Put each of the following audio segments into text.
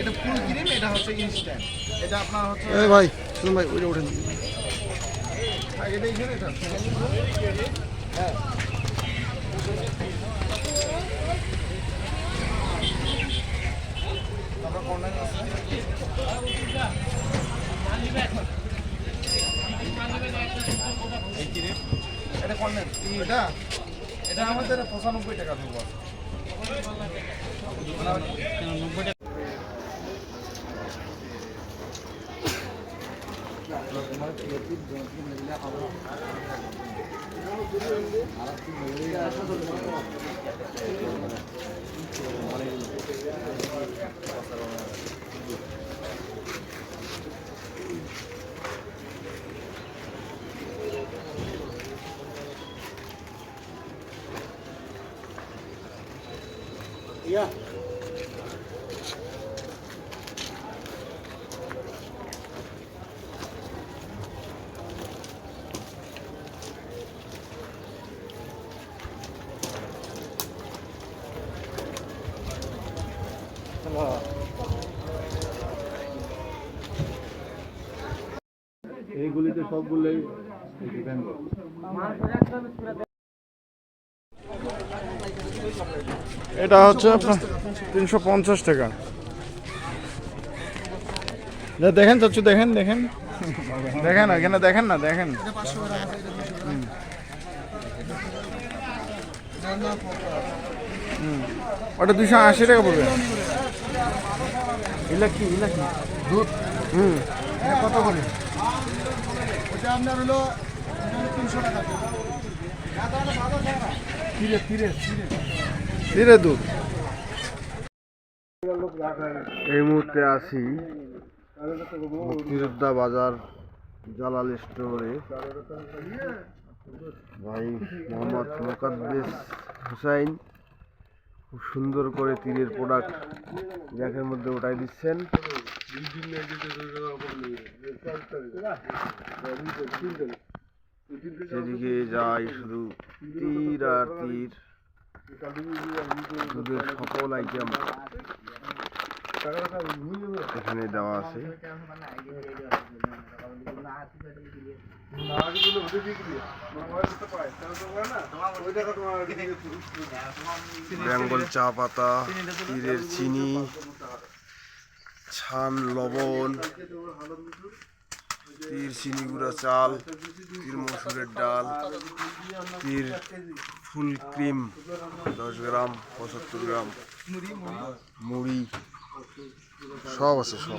এটা full cream এটা হচ্ছে ইনস্ট্যান্ট এটা আপনার হচ্ছে এই ভাই শুনুন ভাই ওইটা হ্যাঁ, এটা এখানে এটা। হ্যাঁ তারপর কর্নার আছে এই ক্রিম এটা কর্নার এটা এটা আমাদের পঁচানব্বই টাকা দেবো Yeah. এইগুলিতে সবগুলোই এটা হচ্ছে তিনশো পঞ্চাশ টাকা। দেখেন চাচ্ছু দেখেন দেখেন। দেখেন, এখানে দেখেন না, দেখেন। ওটা দুশো আশি টাকা পড়বে। ইলাকি ইলাকি। দুধ? হুম। কত করে? ওটা আপনার হলো তিনশো টাকা তিরে তিরে। তিরে দুধ। এই মুহূর্তে আসি মুক্তিযোদ্ধা বাজার জালাল স্টোরে। ভাই মোহাম্মদ মোকাদ্দেস হুসাইন। খুব সুন্দর করে তীরের প্রোডাক্ট জ্যাকের মধ্যে উঠাই দিচ্ছেন। সেদিকে যাই শুধু তীর আর তীর। দুধের সকল আইটেম এখানে দেওয়া আছে। বেঙ্গল চা পাতা তীরের চিনি, ছান, লবণ তীর চিনি গুঁড়া, চাল তীর মসুরের ডাল তীর ফুল ক্রিম, দশ গ্রাম, পঁচাত্তর গ্রাম, মুড়ি, সব আছে, সব।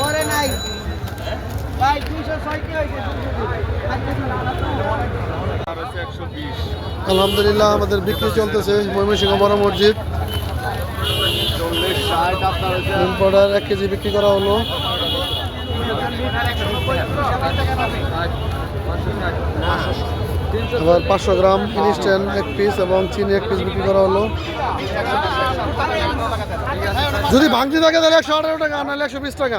পরে নাই ভাই দুইশো ছয় কি হয়েছে আলহামদুলিল্লাহ, আমাদের বিক্রি চলতেছে ময়মনসিংহ বড় মসজিদ। পাউডার এক কেজি বিক্রি করা হলো। আবার পাঁচশো গ্রাম ইনস্ট্যান্ট এক পিস এবং চিনি এক পিস বিক্রি করা হলো। যদি ভাঙতি থাকে তাহলে একশো আঠারো টাকা নাহলে একশো বিশ টাকা।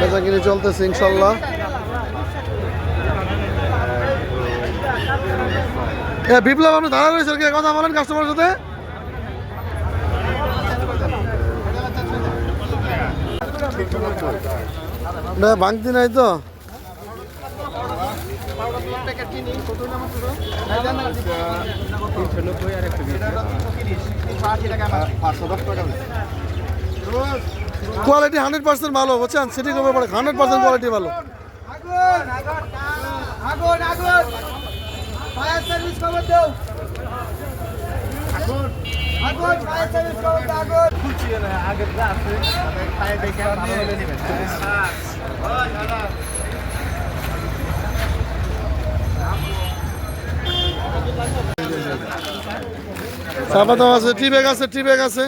বেচা কিনে চলতেছে ইনশাল্লাহ। বিপ্লব, আপনি দাঁড়া রয়েছেন কে? কথা বলেন কাস্টমারের সাথে। ভাঙতি নাই তো। কোয়ালিটি হান্ড্রেড পার্সেন্ট ভালো বুঝছেন? সিটি কমে পড়ে হান্ড্রেড পার্সেন্ট কোয়ালিটি ভালো। আগুন। চাপা দাও আছে টি ব্যাগ আছে টি ব্যাগ আছে।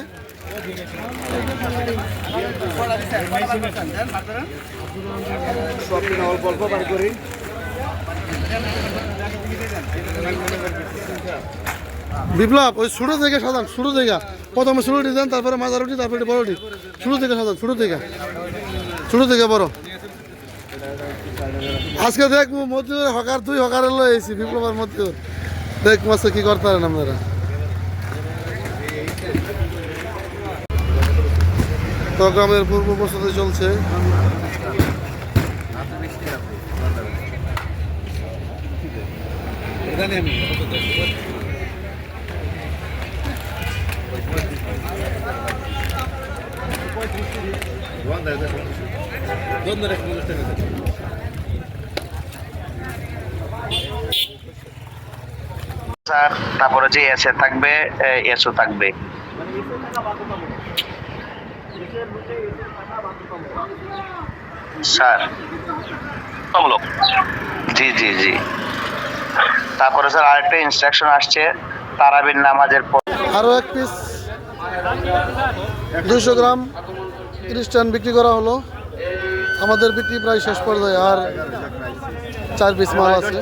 বিপ্লব, ওই ছোটো থেকে সাধারণ ছোটো থেকে। প্রথমে ছোটো দেন, তারপরে মাঝা রুটি তারপরে বড় রুটি ছোটো থেকে সাধারণ ছোটো থেকে। ছোটো থেকে বড়। আজকে দেখ মধ্যে হকার তুই হকারের লয়ে এসি বিপ্লবের মধ্যে দেখ মাসে কি করতে পারেন আপনারা। প্রোগ্রামের পূর্ব প্রস্তুতি চলছে। তারপরে যে এসে থাকবে এসও থাকবে। স্যার। মূলক জি জি জি। তারপরে স্যার আরেকটা ইনস্ট্রাকশন আসছে, তারাবির নামাজের পর। আরও এক পিস দুশো গ্রাম খ্রিস্টান বিক্রি করা হলো। আমাদের বিক্রি প্রায় শেষ পর্যায়ে, আর চার পিস মাল আছে।